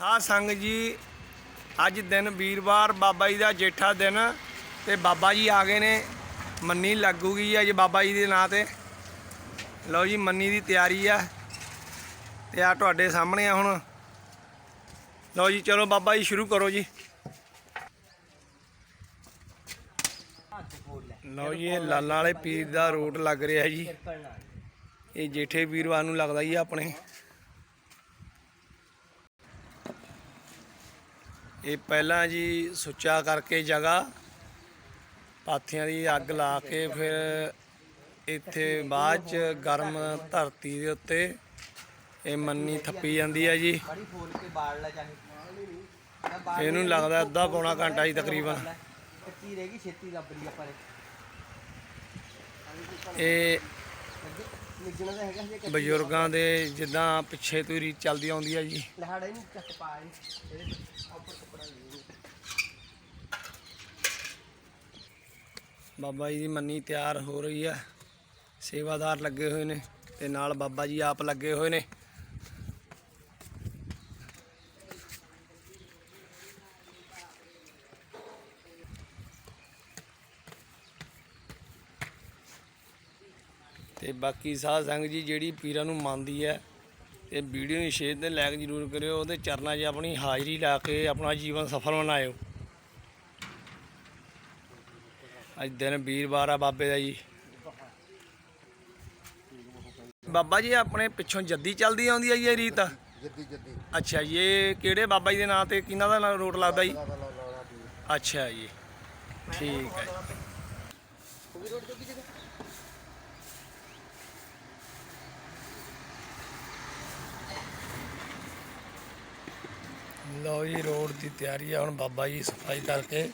ਸਾਧ ਸੰਗ ਜੀ, ਅੱਜ ਦਿਨ ਵੀਰਵਾਰ ਬਾਬਾ ਜੀ ਦਾ ਜੇਠਾ ਦਿਨ ਤੇ ਬਾਬਾ ਜੀ ਆ ਗਏ ਨੇ, ਮੰਨੀ ਲੱਗੂਗੀ ਅੱਜ ਬਾਬਾ ਜੀ ਦੇ ਨਾਂ ਤੇ। ਲਓ ਜੀ, ਮੰਨੀ ਦੀ ਤਿਆਰੀ ਆ, ਤੇ ਆ ਤੁਹਾਡੇ ਸਾਹਮਣੇ ਆ ਹੁਣ। ਲਓ ਜੀ, ਚਲੋ ਬਾਬਾ ਜੀ ਸ਼ੁਰੂ ਕਰੋ ਜੀ। ਲਓ ਜੀ, ਇਹ ਲਾਲਾਂ ਵਾਲੇ ਪੀਰ ਦਾ ਰੂਟ ਲੱਗ ਰਿਹਾ ਜੀ। ਇਹ ਜੇਠੇ ਵੀਰਵਾਰ ਨੂੰ ਲੱਗਦਾ ਜੀ ਆਪਣੇ। ਇਹ ਪਹਿਲਾਂ ਜੀ ਸੁੱਚਾ ਕਰਕੇ ਜਗ੍ਹਾ ਪਾਥੀਆਂ ਦੀ ਅੱਗ ਲਾ ਕੇ ਫਿਰ ਇੱਥੇ ਬਾਅਦ ਚ ਗਰਮ ਧਰਤੀ ਦੇ ਉੱਤੇ ਇਹ ਮੰਨੀ ਥੱਪੀ ਜਾਂਦੀ ਹੈ ਜੀ। ਇਹਨੂੰ ਲੱਗਦਾ ਅੱਧਾ ਪੌਣਾ ਘੰਟਾ ਜੀ ਤਕਰੀਬਨ। ਕੱਚੀ ਰਹੇਗੀ ਛੇਤੀ ਲੱਭਰੀ ਆਪਾਂ ਨੇ ਇਹ ਨਿਕਲਣਾ ਤਾਂ ਹੈਗਾ ਜੇ ਬਜ਼ੁਰਗਾਂ ਦੇ ਜਿੱਦਾਂ ਪਿੱਛੇ ਤੋਂ ਹੀ ਰੀਤ ਚੱਲਦੀ ਆਉਂਦੀ ਹੈ ਜੀ। ਲਹਾੜਾ ਹੀ ਨਹੀਂ ਚੱਕ ਪਾਏ। ਇਹਦੇ ਉੱਪਰ ਕੱਪੜਾ ਨਹੀਂ ਬਾਬਾ ਜੀ ਦੀ ਮੰਨੀ ਤਿਆਰ ਹੋ ਰਹੀ ਹੈ ਸੇਵਾਦਾਰ ਲੱਗੇ ਹੋਏ ਨੇ ਤੇ ਨਾਲ ਬਾਬਾ ਜੀ ਆਪ ਲੱਗੇ ਹੋਏ ਨੇ। ਤੇ ਬਾਕੀ ਸਾਧ ਸੰਗ ਜੀ ਜਿਹੜੀ ਪੀਰਾਂ ਨੂੰ ਮੰਨਦੀ ਹੈ ਤੇ ਵੀਡੀਓ ਨੂੰ ਸ਼ੇਅਰ ਤੇ ਲਾਈਕ ਜ਼ਰੂਰ ਕਰਿਓ ਉਹਦੇ ਚਰਨਾਂ 'ਚ ਆਪਣੀ ਹਾਜ਼ਰੀ ਲਾ ਕੇ ਆਪਣਾ ਜੀਵਨ ਸਫਲ ਬਣਾਇਓ। ਅੱਜ ਦਿਨ ਵੀਰਵਾਰ ਆ ਬਾਬੇ ਦਾ ਜੀ। ਬਾਬਾ ਜੀ ਆਪਣੇ ਪਿੱਛੋਂ ਜੱਦੀ ਚੱਲਦੀ ਆਉਂਦੀ ਆ ਜੀ ਇਹ ਰੀਤ? ਜੱਦੀ ਜੱਦੀ। ਅੱਛਾ ਜੀ ਇਹ ਕਿਹੜੇ ਬਾਬਾ ਜੀ ਦੇ ਨਾਂ ਤੇ ਕਿਹਨਾਂ ਦਾ ਰੋਟ ਲੱਗਦਾ ਜੀ? ਅੱਛਾ ਜੀ ਠੀਕ ਹੈ ਜੀ। ਉਹ ਵੀ ਰੋਡ ਚੋਕੀ ਜਗ੍ਹਾ ਲਓ ਜੀ ਰੋਡ ਦੀ ਤਿਆਰੀ ਆ। ਹੁਣ ਬਾਬਾ ਜੀ ਸਫ਼ਾਈ ਕਰਕੇ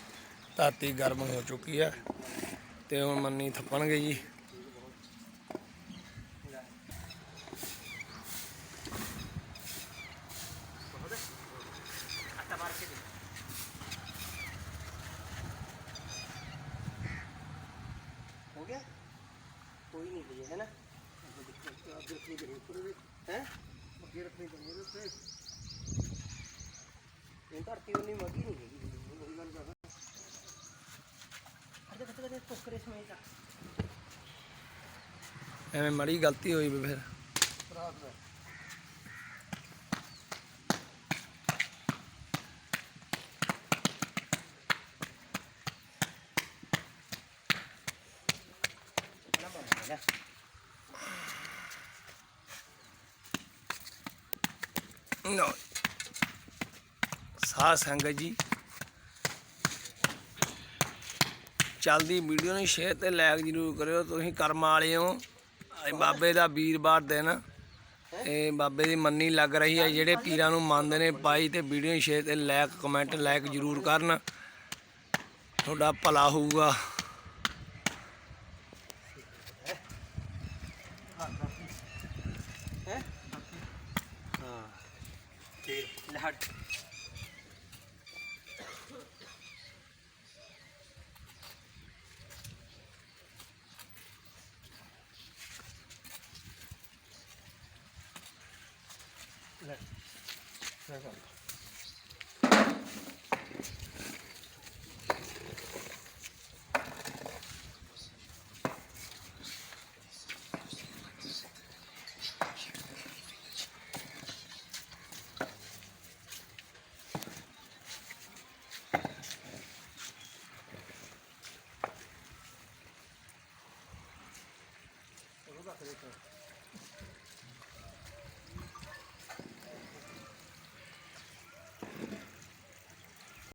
ਧਰਤੀ ਗਰਮ ਹੋ ਚੁੱਕੀ ਹੈ ਤੇ ਹੁਣ ਮੰਨੀ ਥੱਪਣਗੇ ਜੀ। ਆਟਾ ਮਾਰ ਕੇ ਦੇ ਹੋ ਗਿਆ? ਕੋਈ ਨਹੀਂ ਹੈ ਨਾ? ਹੈ? ਅੱਗੇ ਰੱਖਣੀ ਉੱਤੇ ਇਹ ਧਰਤੀ ਉਨੀ ਮੱਗੀ ਨਹੀਂ ਹੈਗੀ ਉਹੀ ਗੱਲ ਕਰਦਾ ਅਰੇ ਕਿਤੇ ਕਿਤੇ ਟੋਕਰੇ ਸਮੇਤ ਆ ਐਵੇਂ ਮੜੀ ਗਲਤੀ ਹੋਈ ਵੀ ਫਿਰ ਰਾਤ ਦਾ ਨਾ ਬੰਦ ਹੈ ਲਓ ਸਾਧ ਸੰਗਤ ਜੀ। ਚੱਲਦੀ ਵੀਡੀਓ ਨੂੰ ਸ਼ੇਅਰ ਤੇ ਲਾਈਕ ਜ਼ਰੂਰ ਕਰਿਓ, ਤੁਸੀਂ ਕਰਮ ਵਾਲੇ ਹੋ। ਬਾਬੇ ਦਾ ਵੀਰਵਾਰ ਦਿਨ, ਇਹ ਬਾਬੇ ਦੀ ਮੰਨੀ ਲੱਗ ਰਹੀ ਹੈ। ਜਿਹੜੇ ਪੀਰਾਂ ਨੂੰ ਮੰਨਦੇ ਨੇ ਪਾਈ ਤੇ ਵੀਡੀਓ ਨੂੰ ਸ਼ੇਅਰ ਤੇ ਲਾਈਕ ਕਮੈਂਟ ਲਾਈਕ ਜ਼ਰੂਰ ਕਰਨ। ਤੁਹਾਡਾ ਭਲਾ ਹੋਊਗਾ। ਹੈ। ਹਾਂ ਠੀਕ ਲੈ なんだ我都在喝这。